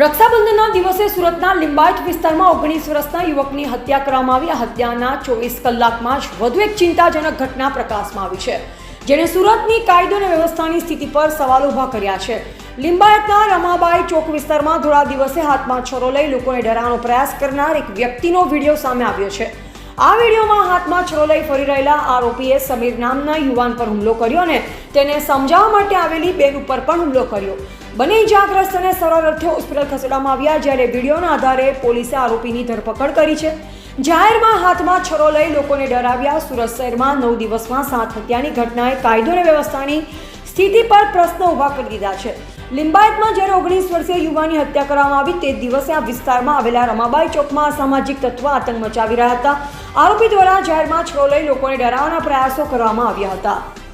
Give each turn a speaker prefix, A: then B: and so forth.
A: રક્ષાબંધનના દિવસે સુરતના લિંબાયત વિસ્તારમાં ઓગણીસ વર્ષના યુવકની હત્યા કરવામાં આવી. હત્યાના ચોવીસ કલાકમાં જ વધુ એક ચિંતાજનક ઘટના પ્રકાશમાં આવી છે, જેણે સુરતની કાયદો અને વ્યવસ્થાની સ્થિતિ પર સવાલ ઊભા કર્યા છે. લિંબાયતના રમાબાઈ ચોક વિસ્તારમાં થોડા દિવસે હાથમાં છરો લઈ લોકોને ડરાવવાનો પ્રયાસ કરનાર એક વ્યક્તિનો વીડિયો સામે આવ્યો છે. આ વિડીયોમાં હાથમાં છરો લઈ ફરી રહેલા આરોપીએ સમીર નામના યુવાન પર હુમલો કર્યો અને તેને સમજાવવા માટે આવેલી બેન ઉપર પણ હુમલો કર્યો. બંને ઇજાગ્રસ્તને સરળ અર્થે હોસ્પિટલ ખસેડવામાં આવ્યા જ્યારે વિડીયોના આધારે પોલીસે આરોપીની ધરપકડ કરી છે. જાહેરમાં હાથમાં છરો લઈ લોકોને ડરાવ્યા સુરત શહેરમાં નવ દિવસમાં સાત હત્યાની ઘટનાએ કાયદો અને વ્યવસ્થાની સ્થિતિ પર પ્રશ્ન ઊભા કરી દીધા છે. લિંબાયતમાં જ્યારે ઓગણીસ વર્ષીય યુવાની હત્યા કરવામાં આવી તે દિવસે આ વિસ્તારમાં આવેલા રમાબાઈ ચોકમાં અસામાજિક તત્વો આતંક મચાવી રહ્યા હતા. આરોપી દ્વારા જાહેરમાં છળો લઈ લોકોને ડરાવવાના પ્રયાસો કરવામાં આવ્યા હતા.